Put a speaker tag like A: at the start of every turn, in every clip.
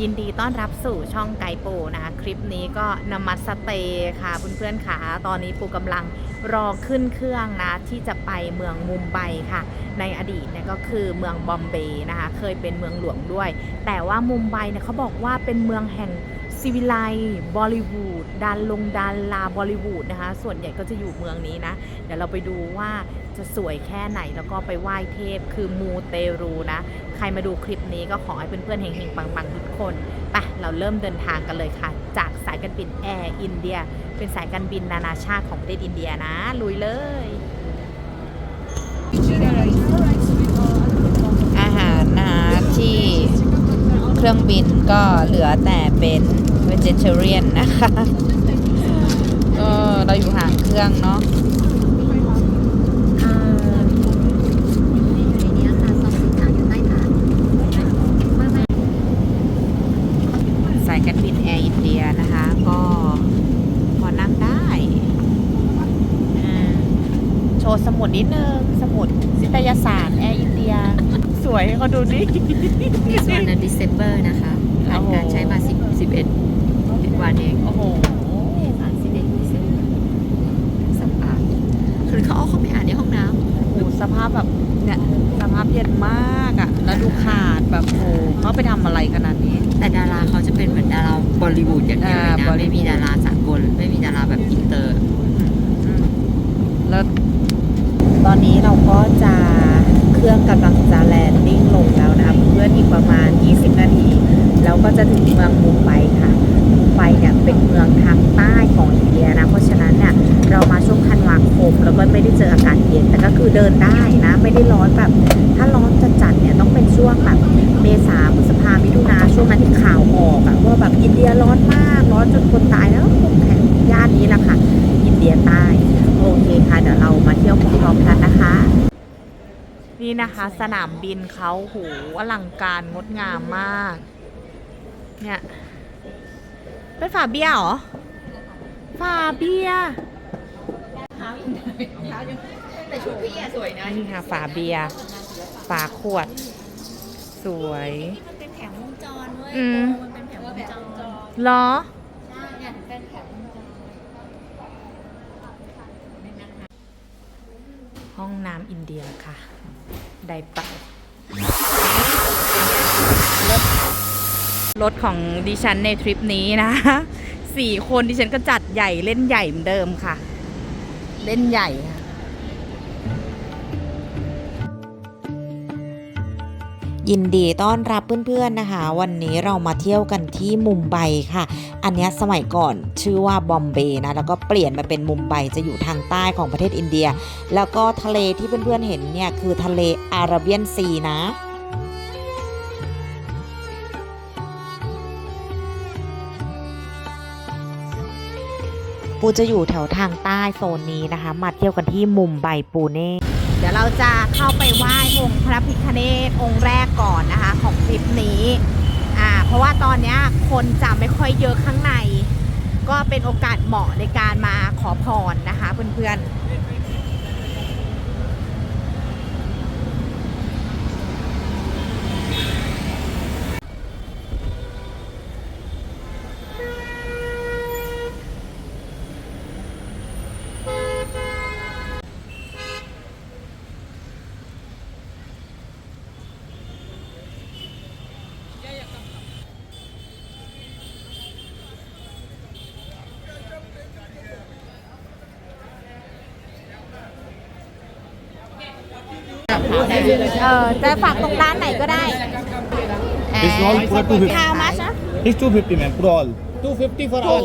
A: ยินดีต้อนรับสู่ช่องไกโปูนะคะ คลิปนี้ก็นมัสเตย์ค่ะเพื่อนๆค่ะ ตอนนี้ปูกำลังรอขึ้นเครื่องนะ ที่จะไปเมืองมุมไบค่ะ ในอดีตเนี่ยก็คือเมืองบอมเบย์นะคะ เคยเป็นเมืองหลวงด้วย แต่ว่ามุมไบเนี่ยเขาบอกว่าเป็นเมืองแห่ง ซีวิไลบอลิวูดดันลงดันลาบอลิวูดนะคะ ส่วนใหญ่ก็จะอยู่เมืองนี้นะ เดี๋ยวเราไปดูว่าจะสวยแค่ไหนแล้วก็ไปไหว้เทพคือมูเตรูนะ ใครมาดูคลิปนี้ก็ขอให้เพื่อนๆเฮงๆ ปังๆ ทุกคนไปเราเริ่มเดินทางกันเลยค่ะ จากสายการบินแอร์อินเดีย เป็นสายการบินนานาชาติของประเทศอินเดียนะ ลุยเลย อาหารนะคะที่ เครื่องบินก็เหลือแต่เป็น vegetarian นะคะก็เราอยู่ห่างเครื่องเนาะสายการบินแอร์อินเดียนะคะ ก็พอนั่งได้อ่าโชว์สมุดนิดนึง สมุดสิตยสารแอร์อิน เดียสวยเขาดูดิ
B: ส่วนเดือน December นะคะผ่านการใช้มา10 11วันเอง
A: โอ้โห
B: อ่าน11 December สัมอ่านคือเขาเอาเข้าไปอ่านในห้องน้
A: โอ้โหสภาพแบบเนี่ยสภาพเย็นมากอะ่ะ แล้วดูขาดแบบโอ้โหเขาไปทำอะไรขนาดนี้ำ
B: แต่ดาราเขาจะเป็นเหมือนดาราบอลลีวูดอย่างเดียวเลย
A: อ่า
B: นะ
A: Bollywood
B: ไม่มีดาราสากล ไม่มีดาราแบบอินเตอร์
A: แล้วตอนนี้เราก็จะเค รื่องกำลังจะแลนดิ้งลงแล้วนะคะเพื่อนอีกประมาณ 20 นาที แล้วก็จะถึงเมืองมุมไบค่ะมุมไบเนี่ยเป็นเมืองทางใต้ของอินเดียนะ เพราะฉะนั้นเนี่ยเรามาช่วงธันวาคมแล้วก็ไม่ได้เจออากาศเย็น แต่ก็คือเดินได้นะ ไม่ได้ร้อนแบบ ถ้าร้อนจัดๆเนี่ยต้องเป็นช่วงแบบเมษาพฤษภามิถุนาช่วงนั้นที่ข่าวออกอะว่าแบบอินเดียร้อนมาก ร้อนจนคนตายแล้วคงแข่งย่านนี้แหละค่ะ อินเดียใต้ โอเคค่ะ เดี๋ยวเรามาเที่ยวพร้อมๆกันนะคะ นี่นะคะ สนามบินเขาโหอลังการงดงามมาก เนี่ยเป็นฝาเบียร์เหรอ ฝาเบียร์
B: แต่ชุดพี่สวยนะ
A: นี่ค่ะฝาเบียร์ฝาขวด สวย
B: มันเป็นแผงวงจรเว้ย
A: อืม
B: มันเป็นแผงวงจร
A: เหรอ
B: ใช่เนี่ยเป็นแผงวงจร
A: ห้องน้ำอินเดียค่ะ ไดเป่ารถรถของดิฉันในทริปนี้นะสี่คนดิฉันก็จัดใหญ่เล่นใหญ่เหมือนเดิมค่ะ เล่นใหญ่ค่ะ
C: ยินดีต้อนรับเพื่อนๆนะคะ วันนี้เรามาเที่ยวกันที่มุมไบค่ะ อันนี้สมัยก่อนชื่อว่าบอมเบย์นะแล้วก็เปลี่ยนมาเป็นมุมไบจะอยู่ทางใต้ของประเทศอินเดีย แล้วก็ทะเลที่เพื่อนๆเห็นเนี่ยคือทะเลอาระเบียนซีนะปูจะอยู่แถวทางใต้โซนนี้นะคะ มาเที่ยวกันที่มุมไบปูเน่
A: เดี๋ยวเราจะเข้าไปไหว้องค์พระพิฆเนศองค์แรกก่อนนะคะ ของทริปนี้อ่าเพราะว่าตอนเนี้ยคนจะไม่ค่อยเยอะข้างใน ก็เป็นโอกาสเหมาะในการมาขอพรนะคะเพื่อนๆ เออจะฝากตรงร้านไหนก็ได้
D: It's all for 250.
A: How much นะ
D: It's 250 ma'am, for all. 250 for
A: 250 all.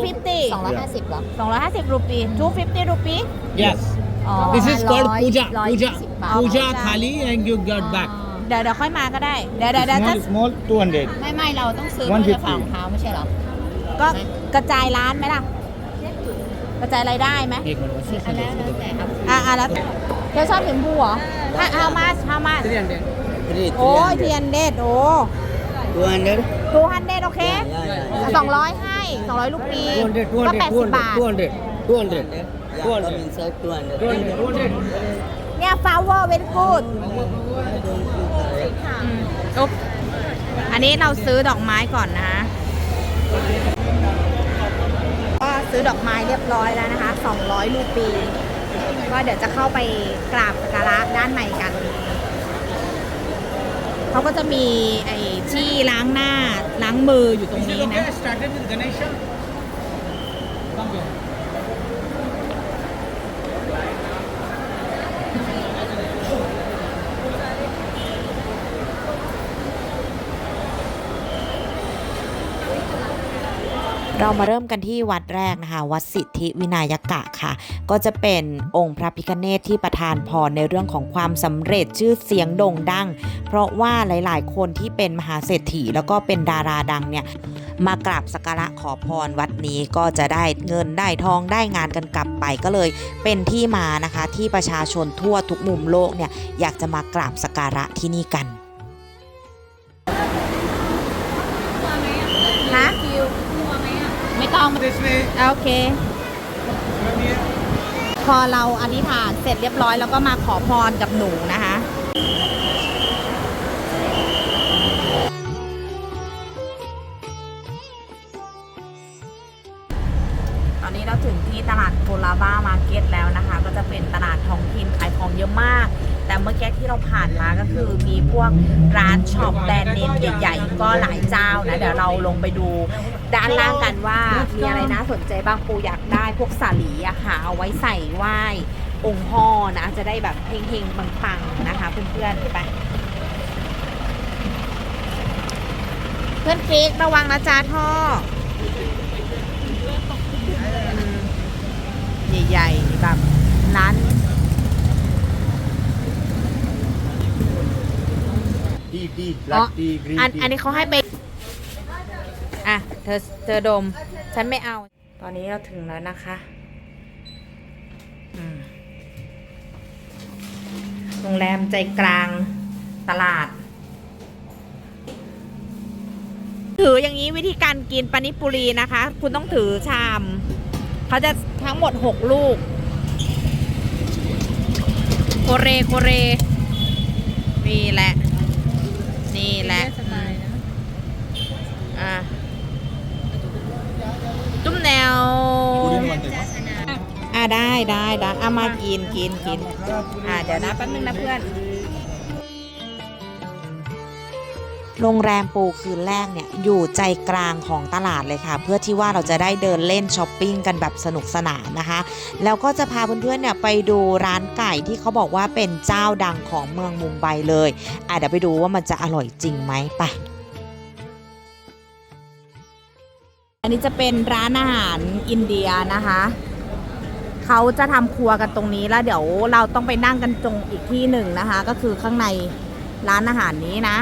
B: สองร้อยห้าสิบหรอ
A: สองร้อย
D: ห้าสิ
B: บรูปี
D: 250
B: รูปี
D: Yes.
B: อ๋ This is called puja. Puja.
D: Puja thali and you get back.
A: เดี๋ยวเดี๋ยวค่อยมาก็ได้เดี๋ยวเดี๋ยวจะ
D: Small, small 200.
B: ไม่ไม่เราต้องซื้อเพื่อจฝากรองเท้าไม่ใช่หรอ
A: ก็กระจายร้านไหมล่ะ กระจายรายได้ไหม
B: อันนั้นแล้วแต่ครั
A: อ่าแล้ว เธอชอบถึงบูเหรอถ้า how much how much โอ้ยเทียนเด็ดโอ้
D: 200.
A: ทูฮันเด็ดโอเคสองร้อยให้สองร้อยลูกปีก็แปดสิบบาท
D: 200. 200. 200.
A: เนี่ย flower very good โอ้อันนี้เราซื้อดอกไม้ก่อนนะก็ซื้อดอกไม้เรียบร้อยแล้วนะคะ 200รูปี ก็เดี๋ยวจะเข้าไปกราบสักการะด้านในกัน เขาก็จะมีไอ้ที่ล้างหน้าล้างมืออยู่ตรงนี้นะ
D: started with Ganesha. Come here.
C: เรามาเริ่มกันที่วัดแรกนะคะ วัดสิทธิวินายกะค่ะ ก็จะเป็นองค์พระพิฆเนศที่ประทานพรในเรื่องของความสำเร็จชื่อเสียงโด่งดัง เพราะว่าหลาย ๆ คนที่เป็นมหาเศรษฐีแล้วก็เป็นดาราดังเนี่ยมากราบสักการะขอพรวัดนี้ก็จะได้เงินได้ทองได้งานกันกลับไปก็เลย เป็นที่มานะคะที่ประชาชนทั่วทุกมุมโลกเนี่ยอยากจะมากราบสักการะที่นี่กัน
A: ไม่ต้อง
D: This way.
A: โอเค
D: Come here.
A: พอเราอธิษฐานเสร็จเรียบร้อยแล้วก็มาขอพรกับหนูนะคะ ตอนนี้เราถึงที่ตลาดโคลาบ้ามาร์เก็ตแล้วนะคะ ก็จะเป็นตลาดท้องถิ่นขายของเยอะมาก แต่เมื่อกี้ที่เราผ่านมาก็คือมีพวกร้านช็อปแบรนด์เนมใหญ่ๆ ก็หลายเจ้านะ เดี๋ยวเราลงไปดู ด้านล่างกันว่ามีอะไรน่าสนใจบ้างปูอยากได้พวกสาลีอะค่ะเอาไว้ใส่ไหว้องค์พ่อนะจะได้แบบเฮงๆปังๆนะคะเพื่อนๆไปเพื่อนเค้กระวังนะจ๊ะท่ออืมใหญ่ๆแบบร้าน
D: Tea, tea,
A: black
D: tea, green
A: อันอันนี้เขาให้ไปอะ เธอเธอดม ฉันไม่เอา ตอนนี้เราถึงแล้วนะคะอืมโรงแรมใจกลางตลาด ถืออย่างนี้วิธีการกินปานิปุรีนะคะ คุณต้องถือชาม เขาจะทั้งหมด6ลูก โคเรโคเรนี่แหละ นี่แหละอะจุ้มแนว อะ ได้ได้ได้เอามากินกินกินอะเดี๋ยวนะแป๊บนึงนะเพื่อน
C: โรงแรมปูคืนแรกเนี่ยอยู่ใจกลางของตลาดเลยค่ะ เพื่อที่ว่าเราจะได้เดินเล่นช้อปปิ้งกันแบบสนุกสนานนะคะ แล้วก็จะพาเพื่อนๆเนี่ยไปดูร้านไก่ที่เขาบอกว่าเป็นเจ้าดังของเมืองมุมไบเลยอะเดี๋ยวไปดูว่ามันจะอร่อยจริงไหมไป
A: อันนี้จะเป็นร้านอาหารอินเดียนะคะ เขาจะทำครัวกันตรงนี้แล้วเดี๋ยวเราต้องไปนั่งกันตรงอีกที่หนึ่งนะคะ ก็คือข้างในร้านอาหารนี้นะ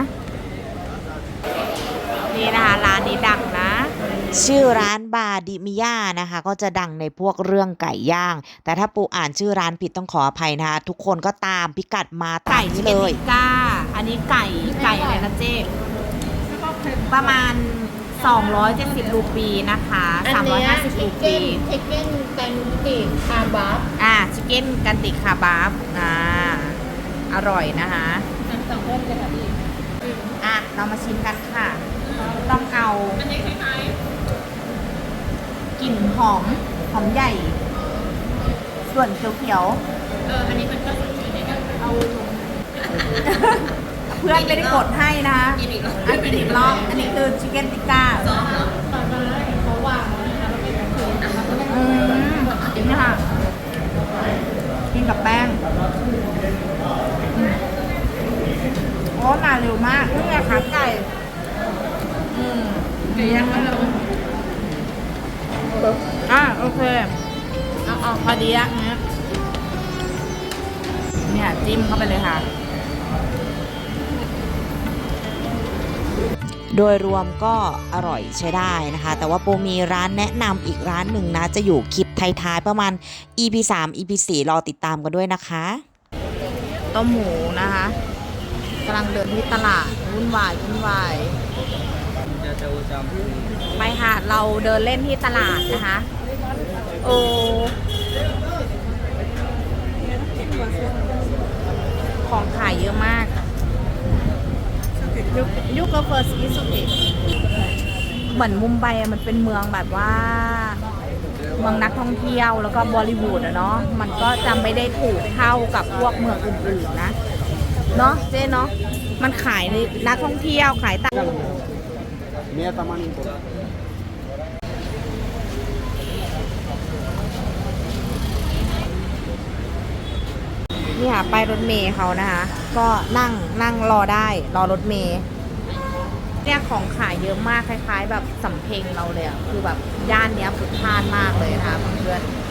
A: นี่นะคะร้านนี้ดังนะ
C: ชื่อร้านบาดิมิยานะคะ ก็จะดังในพวกเรื่องไก่ย่าง แต่ถ้าปูอ่านชื่อร้านผิดต้องขออภัยนะคะทุกคนก็ตามพิกัดมาตา
A: ไก่
C: ม
A: ชิ
C: นี้
A: เก
C: เล
A: น
C: ย
A: ติก้า อันนี้ไก่ไก่อะไรนะเจ๊ประมาณ 270รูปีนะคะ350รูปี
B: ชิคเก้นกันติคาบาฟ
A: อ่าชิคเก้นกันติคาบาฟอ่าอร่อยนะคะ
B: สองคนเลยค่ะพี่
A: อะเรามาชิมกันค่ะ ต้องเอา
B: อันนี้คล้าย
A: กลิ่นหอมหอมใหญ่ ส่วนเขียว
B: ๆเอออันนี้มันก็สดชื่นในการเอา
A: ๆเพื่อนไม่ได้กดให้นะ
B: กินอีกรอบ
A: อันนี้อีกรอบอันนี้คือชิคเก้นติก้า
B: องแล้วตอนนั้นเขาวางนะคะแล้วเป็นแบบคืนนะคะก็ไม่
A: อืมนี่ค่ะกินกับแป้งอืมโอ้มาเร็วมากนี่ไงขาไก่อืม
B: ไก่ย่างก็เรา
A: อะโอเคเอาเอาพอดีอะเนี้ยเนี่ยจิ้มเข้าไปเลยค่ะ
C: โดยรวมก็อร่อยใช้ได้นะคะ แต่ว่าปูมีร้านแนะนำอีกร้านหนึ่งนะ จะอยู่คลิปท้ายๆประมาณ EP 3 EP 4รอติดตามกันด้วยนะคะ
A: ต้มหมูนะคะกำลังเดินที่ตลาดวุ่นวายวุ่นวายไปค่ะ เราเดินเล่นที่ตลาดนะคะ โอ้ของขายเยอะมาก ยุคก็เฟิร์สอิสุเเหมือนมุมไบอะมันเป็นเมืองแบบว่า เมืองนักท่องเที่ยวแล้วก็บอลิวูดอะเนาะมันก็จะไม่ได้ถูกเท่ากับพวกเมืองอื่นๆนะ เนาะเจ๊เนาะมันขายในนักท่องเที่ยวขายต่าง
D: Meia taman impor.
A: นี่ค่ะป้ายรถเมย์เขานะคะ ก็นั่งนั่งรอได้รอรถเมย์เนี่ยของขายเยอะมากคล้าย ๆ แบบสำเพ็งเราเลยอะคือแบบย่านเนี้ยพลุกพล่านมากเลยนะคะเพื่อนๆ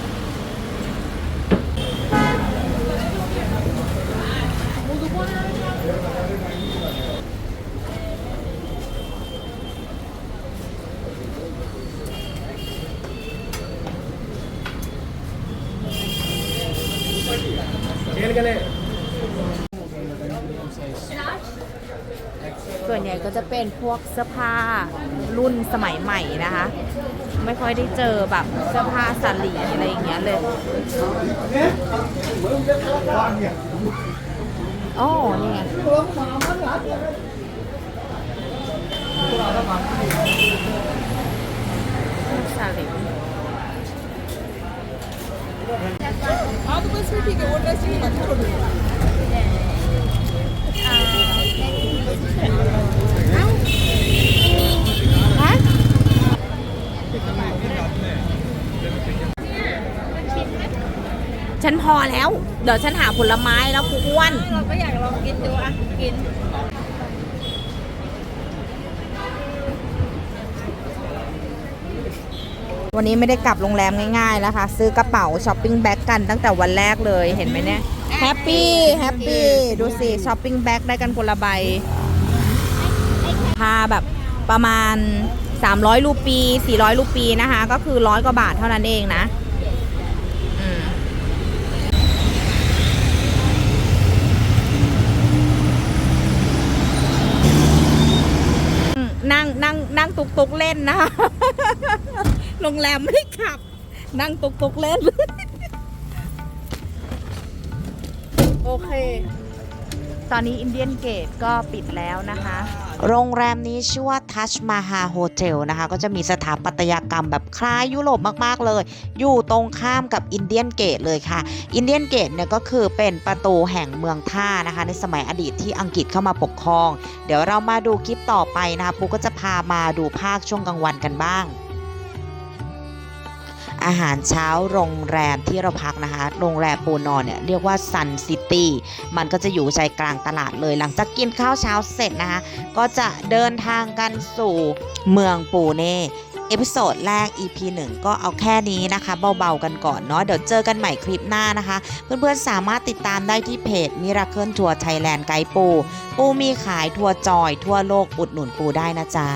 D: กัน
A: ส่วนใหญ่ก็จะเป็นพวกเสื้อผ้ารุ่นสมัยใหม่นะคะ ไม่ค่อยได้เจอแบบเสื้อผ้าสลีอะไรอย่างเงี้ยเลยโอ้นี่ยงาลีาลีฮะฉันพอแล้ว เดี๋ยวฉันหาผลไม้แล้วกูอ้วน
B: เราก็อยากลองกินดูอะ กิน
A: วันนี้ไม่ได้กลับโรงแรมง่ายๆแล้วค่ะซื้อกระเป๋าช้อปปิ้งแบ็กกันตั้งแต่วันแรกเลยเห็นไหมเนี่ยแฮปปี้แฮปปี้ดูสิช้อปปิ้งแบ็กได้กันคนละใบพาแบบประมาณ 300 รูปี 400 รูปีนะคะ ก็คือร้อยกว่าบาทเท่านั้นเองนะนั่งนั่งนั่งตุกตุกเล่นนะคะ โรงแรมไม่ได้ขับ นั่งตุกตุกเล่น โอเค ตอนนี้อินเดียนเกตก็ปิดแล้วนะคะ
C: โรงแรมนี้ชื่อว่าทัชมาฮาโฮเทลนะคะ ก็จะมีสถาปัตยกรรมแบบคล้ายยุโรปมาก ๆ เลย อยู่ตรงข้ามกับอินเดียนเกตเลยค่ะ อินเดียนเกตเนี่ยก็คือเป็นประตูแห่งเมืองท่านะคะ ในสมัยอดีตที่อังกฤษเข้ามาปกครอง เดี๋ยวเรามาดูคลิปต่อไปนะคะ ปูก็จะพามาดูภาคช่วงกลางวันกันบ้าง อาหารเช้าโรงแรมที่เราพักนะคะ โรงแรมปูนอนเนี่ยเรียกว่าซันซิตี้มันก็จะอยู่ใจกลางตลาดเลย หลังจากกินข้าวเช้าเสร็จนะคะ ก็จะเดินทางกันสู่เมืองปูเน่เอพิโซดแรก EP 1 ก็เอาแค่นี้นะคะ เบาๆกันก่อนเนาะเดี๋ยวเจอกันใหม่คลิปหน้านะคะ เพื่อนๆสามารถติดตามได้ที่เพจ Miracle Tour Thailand ไกด์ปู ปูมีขายทัวร์จอย ทั่วโลกอุดหนุนปูได้นะจ๊ะ